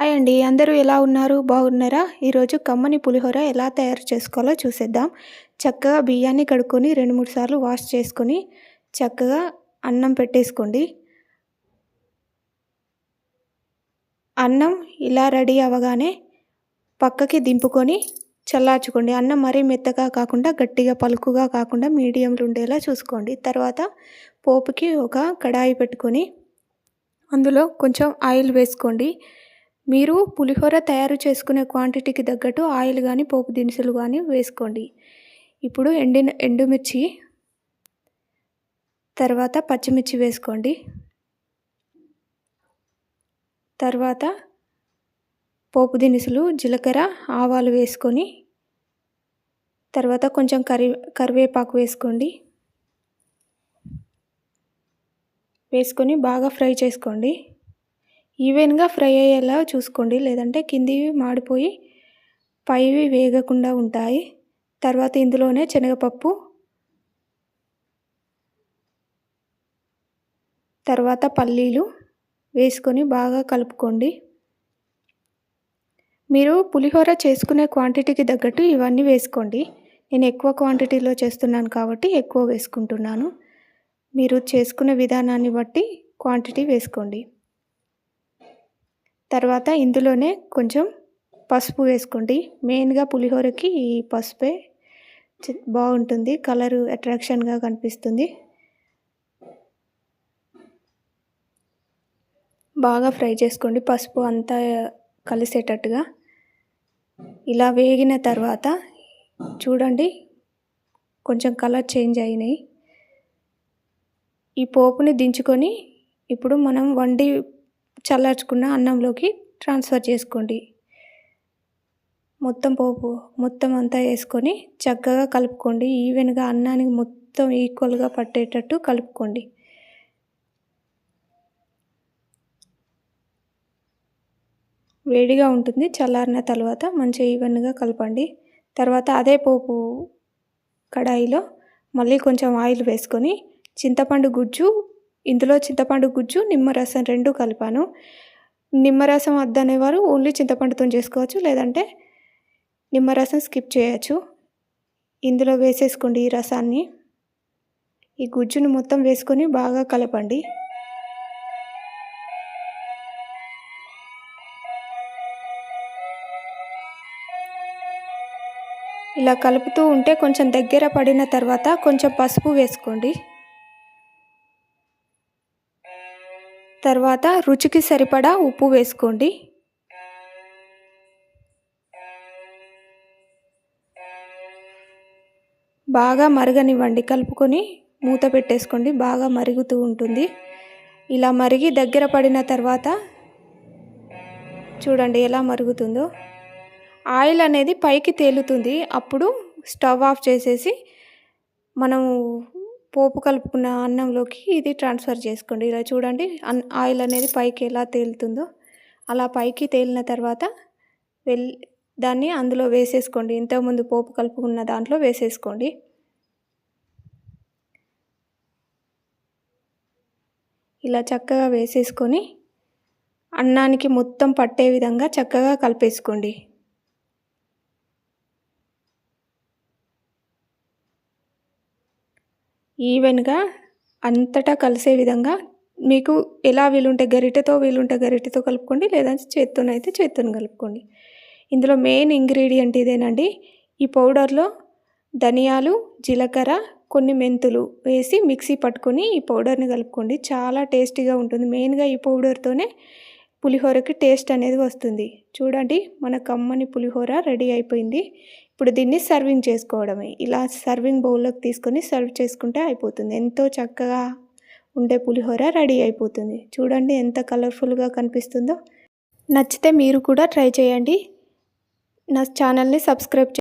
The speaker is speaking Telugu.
హాయ్ అండి. అందరూ ఎలా ఉన్నారు? బాగున్నారా? ఈరోజు కమ్మని పులిహోర ఎలా తయారు చేసుకోవాలో చూసేద్దాం. చక్కగా బియ్యాన్ని కడుక్కొని రెండు మూడు సార్లు వాష్ చేసుకొని చక్కగా అన్నం పెట్టేసుకోండి. అన్నం ఇలా రెడీ అవ్వగానే పక్కకి దింపుకొని చల్లార్చుకోండి. అన్నం మరీ మెత్తగా కాకుండా గట్టిగా పలుకుగా కాకుండా మీడియంలో ఉండేలా చూసుకోండి. తర్వాత పోపుకి ఒక కడాయి పెట్టుకొని అందులో కొంచెం ఆయిల్ వేసుకోండి. మీరు పులిహోర తయారు చేసుకునే క్వాంటిటీకి తగ్గట్టు ఆయిల్ కానీ పోపు దినుసులు కానీ వేసుకోండి. ఇప్పుడు ఎండిన ఎండుమిర్చి తర్వాత పచ్చిమిర్చి వేసుకోండి. తర్వాత పోపు దినుసులు జీలకర్ర ఆవాలు వేసుకొని తర్వాత కొంచెం కరి కరివేపాకు వేసుకోండి. వేసుకొని బాగా ఫ్రై చేసుకోండి. ఈవెన్గా ఫ్రై అయ్యేలా చూసుకోండి. లేదంటే కిందివి మాడిపోయి పైవి వేగకుండా ఉంటాయి. తర్వాత ఇందులోనే శనగపప్పు. తర్వాత పల్లీలు వేసుకొని బాగా కలుపుకోండి. మీరు పులిహోర చేసుకునే క్వాంటిటీకి తగ్గట్టు ఇవన్నీ వేసుకోండి. నేను ఎక్కువ క్వాంటిటీలో చేస్తున్నాను కాబట్టి ఎక్కువ వేసుకుంటున్నాను. మీరు చేసుకునే విధానాన్ని బట్టి క్వాంటిటీ వేసుకోండి. తర్వాత ఇందులోనే కొంచెం పసుపు వేసుకోండి. మెయిన్గా పులిహోరకి ఈ పసుపే బాగుంటుంది. కలరు అట్రాక్షన్గా కనిపిస్తుంది. బాగా ఫ్రై చేసుకోండి. పసుపు అంతా కలిసేటట్టుగా. ఇలా వేగిన తర్వాత చూడండి కొంచెం కలర్ చేంజ్ అయినాయి. ఈ పోపుని దించుకొని ఇప్పుడు మనం వండి చల్లార్చుకున్న అన్నంలోకి ట్రాన్స్ఫర్ చేసుకోండి. మొత్తం పోపు మొత్తం అంతా వేసుకొని చక్కగా కలుపుకోండి. ఈవెన్గా అన్నానికి మొత్తం ఈక్వల్గా పట్టేటట్టు కలుపుకోండి. వేడిగా ఉంటుంది. చల్లారిన తర్వాత మంచిగా ఈవెన్గా కలపండి. తర్వాత అదే పోపు కడాయిలో మళ్ళీ కొంచెం ఆయిల్ వేసుకొని చింతపండు గుజ్జు ఇందులో చింతపండు గుజ్జు నిమ్మరసం రెండు కలిపాను. నిమ్మరసం వద్దనేవారు ఓన్లీ చింతపండుతో చేసుకోవచ్చు లేదంటే నిమ్మరసం స్కిప్ చేయొచ్చు. ఇందులో వేసేసుకోండి ఈ రసాన్ని. ఈ గుజ్జును మొత్తం వేసుకొని బాగా కలపండి. ఇలా కలుపుతూ ఉంటే కొంచెం దగ్గర పడిన తర్వాత కొంచెం పసుపు వేసుకోండి. తర్వాత రుచికి సరిపడా ఉప్పు వేసుకోండి. బాగా మరగనివ్వండి. కలుపుకొని మూత పెట్టేసుకోండి. బాగా మరుగుతూ ఉంటుంది. ఇలా మరిగి దగ్గర పడిన తర్వాత చూడండి ఎలా మరుగుతుందో. ఆయిల్ అనేది పైకి తేలుతుంది. అప్పుడు స్టవ్ ఆఫ్ చేసేసి మనము పోపు కలుపుకున్న అన్నంలోకి ఇది ట్రాన్స్ఫర్ చేసుకోండి. ఇలా చూడండి ఆయిల్ అనేది పైకి ఎలా తేలుతుందో అలా పైకి తేలిన తర్వాత వెళ్ళి దాన్ని అందులో వేసేసుకోండి. ఇంతకుముందు పోపు కలుపుకున్న దాంట్లో వేసేసుకోండి. ఇలా చక్కగా వేసేసుకొని అన్నానికి మొత్తం పట్టే విధంగా చక్కగా కలిపేసుకోండి. ఈవెన్గా అంతటా కలిసే విధంగా మీకు ఎలా వీలుంటే గరిటెతో వీలుంటే గరిటెతో కలుపుకోండి లేదా చేత్తోనైతే చేత్తోని కలుపుకోండి. ఇందులో మెయిన్ ఇంగ్రీడియంట్ ఇదేనండి. ఈ పౌడర్లో ధనియాలు జీలకర్ర కొన్ని మెంతులు వేసి మిక్సీ పట్టుకొని ఈ పౌడర్ని కలుపుకోండి. చాలా టేస్టీగా ఉంటుంది. మెయిన్గా ఈ పౌడర్తోనే పులిహోరకి టేస్ట్ అనేది వస్తుంది. చూడండి మన కమ్మని పులిహోర రెడీ అయిపోయింది. ఇప్పుడు దీన్ని సర్వింగ్ చేసుకోవడమే. ఇలా సర్వింగ్ బౌల్లోకి తీసుకొని సర్వ్ చేసుకుంటే అయిపోతుంది. ఎంతో చక్కగా ఉండే పులిహోర రెడీ అయిపోతుంది. చూడండి ఎంత కలర్ఫుల్గా కనిపిస్తుందో. నచ్చితే మీరు కూడా ట్రై చేయండి. నా ఛానల్ని సబ్స్క్రైబ్